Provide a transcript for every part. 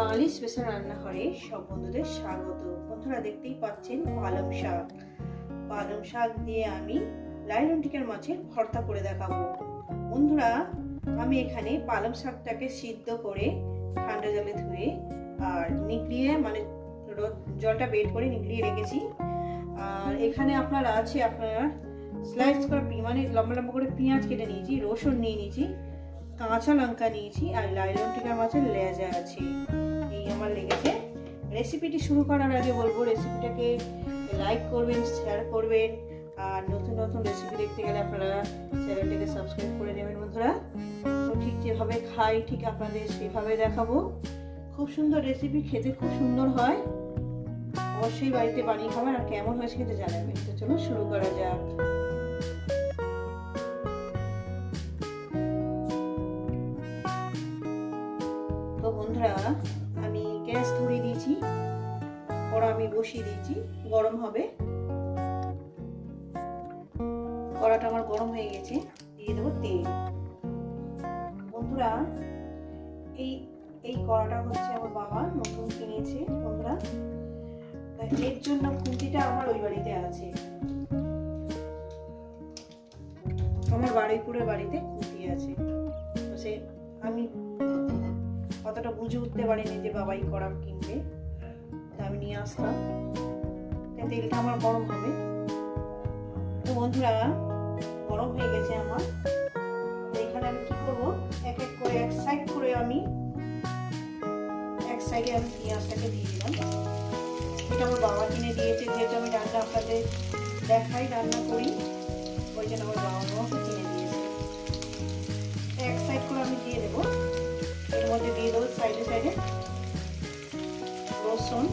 বাঙালি special রান্নাঘরে সব বন্ধুদের স্বাগত। বন্ধুরা দেখতেই পাচ্ছেন পালং শাক। পালং শাক দিয়ে আমি লাইলন টিকার মাছের ভর্তা করে দেখাবো। বন্ধুরা, আমি এখানে পালং শাকটাকে সিদ্ধ করে ঠান্ডা জলে ধুয়ে আর নিগড়িয়ে মানে জলটা বের করে নিগড়িয়ে রেখেছি। আর এখানে আপনার আছে আপনার স্লাইস করা মানে লম্বা লম্বা করে পেঁয়াজ কেটে নিয়েছি, রসুন নিয়ে নিয়েছি, কাঁচা লঙ্কা নিয়েছি আর লাইলন টিকার মাছের লেজা আছে। আমার লেগেছে। রেসিপিটি শুরু করার আগে বলব রেসিপিটাকে লাইক করবেন শেয়ার করবেন, আর নতুন নতুন রেসিপি দেখতে গেলে আপনারা চ্যানেলটাকে সাবস্ক্রাইব করে নেবেন বন্ধুরা। তো ঠিক যেভাবে খাই, ঠিক আপনাদের সেভাবে দেখাবো। খুব সুন্দর রেসিপি খেতে খুব সুন্দর হয়। অবশ্যই বাড়িতে বানিয়ে খাবেন, আর কেমন হয়েছে খেতে জানাবেন। তো চলো শুরু করা যাক। তো বন্ধুরা বসিয়ে দিয়েছি, গরম হবে। কড়াটা আমার গরম হয়ে গেছে, দিয়ে দেবো তেল। বন্ধুরা, এই এই কড়াটা হচ্ছে আমার বাবা নতুন কিনেছে, বন্ধুরা। এর জন্য খুঁটিটা আমার ওই বাড়িতে আছে। আমার বাড়িপুরের বাড়িতে খুঁটি আছে। সে, আমি অতটা বুঝে উঠতে পারিনি যে বাবাই কড়া কিনবে। নিয়ে আসলাম। তেলটা আমার গরম হবে। তো বন্ধুরা, গরম হয়ে গেছে আমার। এখানে আমি কি করব? এক এক করে, এক সাইড করে আমি, এক সাইডে আমি পেঁয়াজটাকে দিয়ে দিলাম। এটা আমার বাবা কিনে দিয়েছে, যেহেতু আমি রান্না আপনাদের দেখাই, রান্না করি। ওই জন্য আমার বাবা আমাকে কিনে দিয়েছে। এক সাইড করে আমি দিয়ে দেবো। এর মধ্যে দিয়ে দেবো সাইডে সাইডে রসুন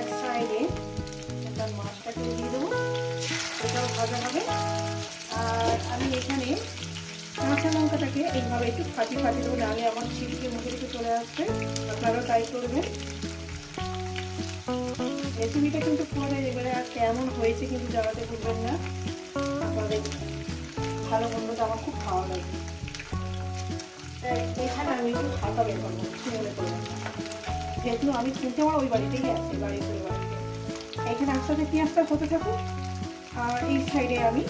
এক সাইডে একটা মাছটাকে দিয়ে দেবো। ওটাও ভাজা হবে। আর আমি এখানে কাঁচা লঙ্কাটাকে এইভাবে একটু ফাটি ফাটি দেবো, নাহলে আমার ছিটকে মুখে রেখে চলে আসবে। আপনারাও ট্রাই করবেন। রেসিপিটা কিন্তু পুরোটাই এবারে আর কেমন হয়েছে কিন্তু জানাতে ভুলবেন না। আপনাদের ভালো বন্ধুটা আমার খুব ভালো লাগে। এখানে আমি একটু হালকা বের করব মনে না। যেহেতু আমি শুনতে আমার ওই বাড়িতেই আছে, বাড়ির ওই বাড়িতে এখানে একসাথে পেঁয়াজটা হতে থাকুক, আর এই সাইডে আমি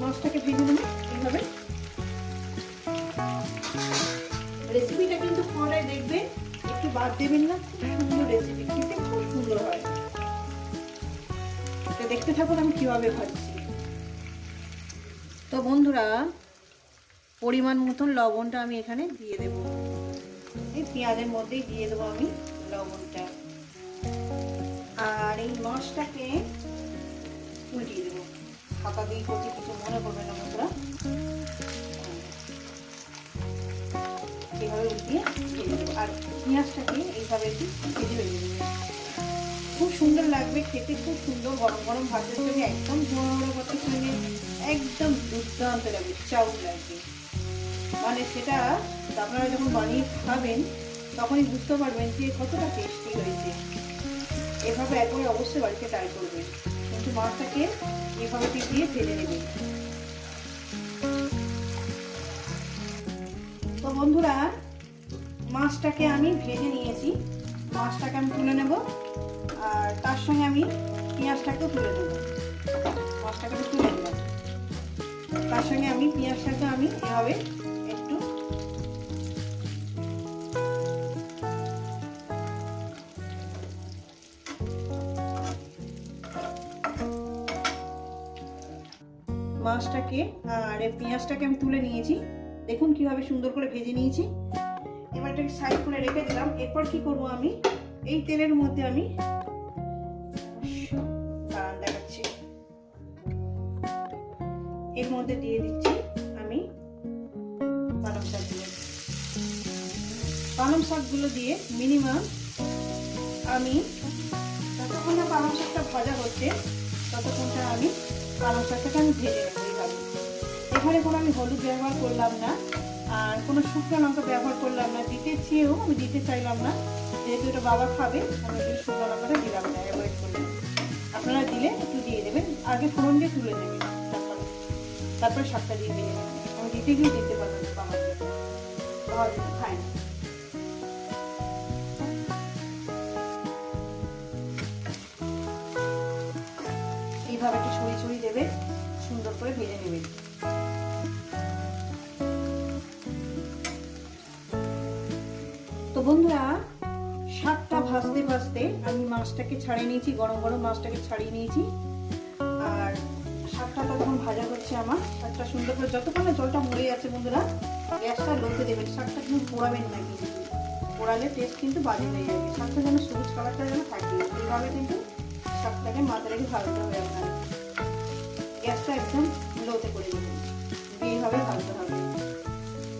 মাছটাকে ভেজে নেব, এইভাবে। রেসিপিটা কিন্তু পুরোটাই দেখবেন একটু বাদ দেবেন না সুন্দর রেসিপি খেতে খুব সুন্দর হয়। তো দেখতে থাকুন আমি কীভাবে ভাজছি। তো বন্ধুরা, পরিমাণ মতন লবণটা আমি এখানে দিয়ে দেব। এই পেঁয়াজের মধ্যেই দিয়ে দেবো আমি। লবণটা। আর এই মাছটাকে উল্টিয়ে দেবো। হাতা দিয়ে করছি, কিছু মনে করবে না বন্ধুরা। এভাবে উল্টিয়ে আর পেঁয়াজটাকে এইভাবে একটু ভেজে ভেজে দেবো খুব সুন্দর লাগবে, খেতে খুব সুন্দর, গরম গরম ভাতের সঙ্গে একদম ঝোড়ো ভাতের সঙ্গে একদম দুর্দান্ত লাগবে, চাউল লাগবে। মানে সেটা আপনারা যখন বানিয়ে খাবেন তখনই বুঝতে পারবেন যে কতটা টেস্টি হয়েছে। এভাবে একবার অবশ্যই বাড়িতে ট্রাই করবেন। কিন্তু মাছটাকে এভাবে দিয়ে ফেলে নেবেন। তো বন্ধুরা, মাছটাকে আমি ভেজে নিয়েছি। মাছটাকে আমি তুলে নেব আর তার সঙ্গে আমি পেঁয়াজটাকেও তুলে নেব। মাছটাকে তুলে নিলাম তার সঙ্গে আমি পেঁয়াজটাকে আমি এভাবে মাছটাকে আর পেঁয়াজটাকে আমি তুলে নিয়েছি। দেখুন কীভাবে সুন্দর করে ভেজে নিয়েছি। এবার এটাকে সাইড করে রেখে দিলাম। এরপর কি করব আমি? এই তেলের মধ্যে আমি দেখাচ্ছি। এর মধ্যে দিয়ে দিচ্ছি আমি পালং শাকগুলো। পালং শাকগুলো দিয়ে মিনিমাম আমি যতক্ষণ না পালং শাকটা ভাজা হচ্ছে, ততক্ষণটা আমি পালং শাকটাকে আমি ভেজে নেব এখানে কোনো আমি হলুদ ব্যবহার করলাম না, আর কোনো শুকনো লঙ্কা ব্যবহার করলাম না। দিতে চেয়েও আমি দিতে চাইলাম না। যেহেতু এটা বাবা খাবে, আমি একটু শুকনো লঙ্কাটা দিলাম না, অ্যাভয়েড করলাম। আপনারা দিলে একটু দিয়ে দেবেন। আগে ফোড়ন দিয়ে তুলে দেবেন তারপরে শাকটা দিয়ে দিয়ে আমি দিতে গিয়ে দিতে পারব না বাবা। বাবা খায় না। দেবে সুন্দর করে ভেজে নেবেন তো বন্ধুরা শাকটা ভাজতে ভাজতে আমি মাছটাকে ছাড়িয়ে নিয়েছি, গরম গরম মাছটাকে ছাড়িয়ে নিয়েছি। আর শাকটা তখন ভাজা হচ্ছে আমার। শাকটা সুন্দর করে যতক্ষণ জলটা মরে যাচ্ছে বন্ধুরা, গ্যাসটা লোকে দেবেন শাকটা কিন্তু পোড়াবেন না কিন্তু। পোড়ালে টেস্ট কিন্তু বাজে হয়ে যাবে। শাকটা যেন সবুজ কালারটা যেন থাকে। এইভাবে কিন্তু শাকটাকে মাথা রেখে ভাজতে হবে আপনার গ্যাসটা একদম লোতে করে দেবেন এইভাবে ভাজতে হবে।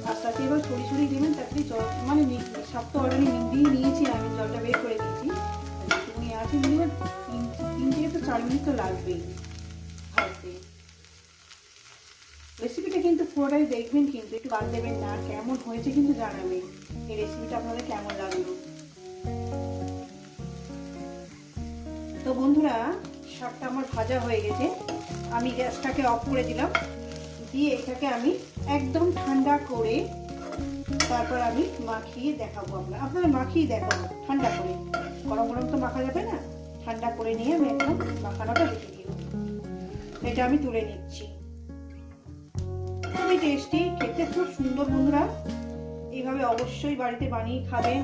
আর সাথে এবার ছড়ি ছড়ি দেবেন তাতে জল মানে সব তো অলরেডি দিয়ে নিয়েছি আমি, জলটা বের করে দিয়েছি। তুমি আছে মিনিমাম তিন তিন থেকে তো চার মিনিট তো লাগবেই। ভাজতে। রেসিপিটা কিন্তু পুরোটাই দেখবেন কিন্তু, একটু বাদ দেবেন না কেমন হয়েছে কিন্তু জানাবেন। এই রেসিপিটা আপনাদের কেমন লাগল? তো বন্ধুরা শাকটা আমার ভাজা হয়ে গেছে। আমি গ্যাসটাকে অফ করে দিলাম। দিয়ে এটাকে আমি একদম ঠান্ডা করে তারপর আমি মাখিয়ে দেখাবো আপনার আপনারা মাখিয়ে দেখাবো ঠান্ডা করে। গরম গরম তো মাখা যাবে না। ঠান্ডা করে নিয়ে আমি একদম মাখানোটা রেখে দিব এটা আমি তুলে নিচ্ছি। খুবই টেস্টি খেতে খুব সুন্দর বন্ধুরা। এইভাবে অবশ্যই বাড়িতে বানিয়ে খাবেন।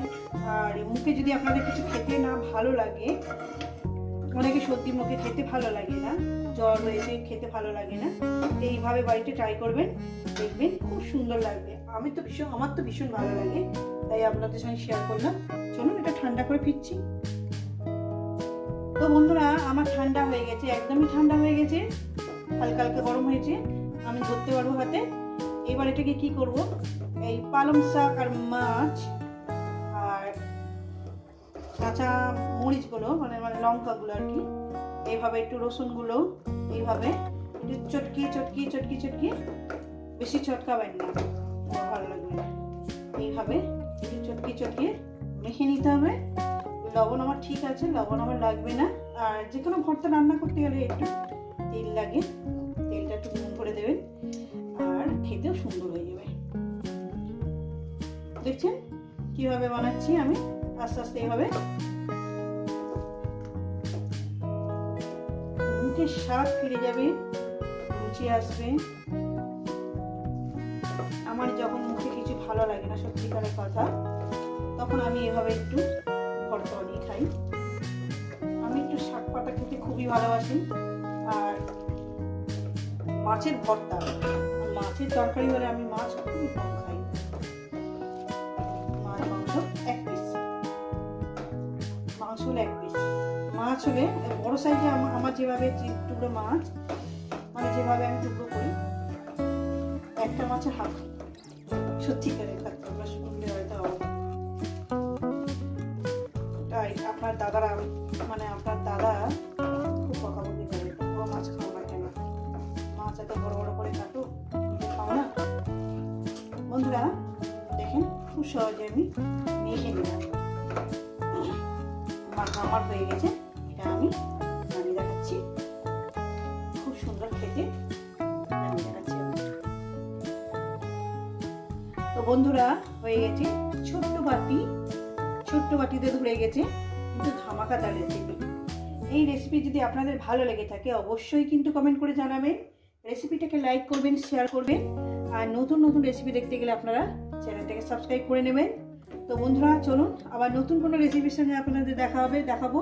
আর মুখে যদি আপনাদের কিছু খেতে না ভালো লাগে অনেকে সত্যি মুখে খেতে ভালো লাগে না, জ্বর হয়েছে, খেতে ভালো লাগে না। এইভাবে বাড়িতে ট্রাই করবেন, দেখবেন খুব সুন্দর লাগবে। আমি তো ভীষণ, আমার তো ভীষণ ভালো লাগে, তাই আপনাদের সঙ্গে শেয়ার করলাম। চলুন এটা ঠান্ডা করে ফিরছি। তো বন্ধুরা, আমার ঠান্ডা হয়ে গেছে, একদমই ঠান্ডা হয়ে গেছে, হালকা হালকা গরম হয়েছে, আমি ধরতে পারব হাতে। এবার এটাকে কি করব? এই পালং শাক আর মাছ কাঁচা মরিচগুলো মানে মানে লঙ্কাগুলো আর কি, এইভাবে একটু রসুনগুলো, এইভাবে একটু চটকি চটকি চটকি চটকি, বেশি চটকাবেন না, ভালো লাগবে না। এইভাবে একটু চটকি চটকি মেখে নিতে হবে। লবণ আমার ঠিক আছে, লবণ আমার লাগবে না। আর যে কোনো ভর্তা রান্না করতে গেলে একটু তেল লাগে, তেলটা একটু করে দেবেন, আর খেতেও সুন্দর হয়ে যাবে। দেখছেন? কীভাবে বানাচ্ছি আমি? আস্তে আস্তে এইভাবে মুখে স্বাদ ফিরে যাবে, রুচি আসবে। আমার যখন মুখে কিছু ভালো লাগে না, সত্যিকারের কথা, তখন আমি এভাবে একটু ভর্তা খাই। আমি একটু শাক পাতা খেতে খুবই ভালোবাসি। আর মাছের ভর্তা, মাছের তরকারি হলে আমি মাছ খুবই কম খাই। হলে বড় সাইজে আমার যেভাবে টুকরো মাছ মানে যেভাবে আমি টুকরো করি, একটা মাছের হাফ। সত্যিকারের খাদ্য আমরা শুনলে হয়তো তাই আপনার দাদারা মানে আপনার দাদা খুব বকাবকি করে পুরো মাছ খাও না মাছ এত বড় বড় করে কাটো খাও না? বন্ধুরা, দেখেন, খুব সহজে আমি মেখে নিলাম। আমার হয়ে গেছে। আমি নামিয়ে দেখাচ্ছি। খুব সুন্দর খেতে। নামিয়ে দেখাচ্ছি তো বন্ধুরা, হয়ে গেছে ছোট্ট বাটি। ছোট্ট বাটিতে ধরে গেছে, কিন্তু ধামাকাদার রেসিপি এই রেসিপি যদি আপনাদের ভালো লেগে থাকে, অবশ্যই কিন্তু কমেন্ট করে জানাবেন। রেসিপিটাকে লাইক করবেন শেয়ার করবেন। আর নতুন নতুন রেসিপি দেখতে গেলে আপনারা চ্যানেলটাকে সাবস্ক্রাইব করে নেবেন। তো বন্ধুরা, চলুন, আবার নতুন কোনো রেসিপির সঙ্গে আপনাদের দেখা হবে, দেখাবো।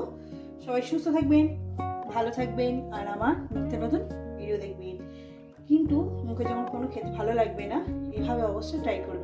সবাই সুস্থ থাকবেন, ভালো থাকবেন, আর আমার নিত্য নতুন ভিডিও দেখবেন। কিন্তু মুখে যেমন কোনো খেতে ভালো লাগবে না, এভাবে অবশ্যই ট্রাই করবেন।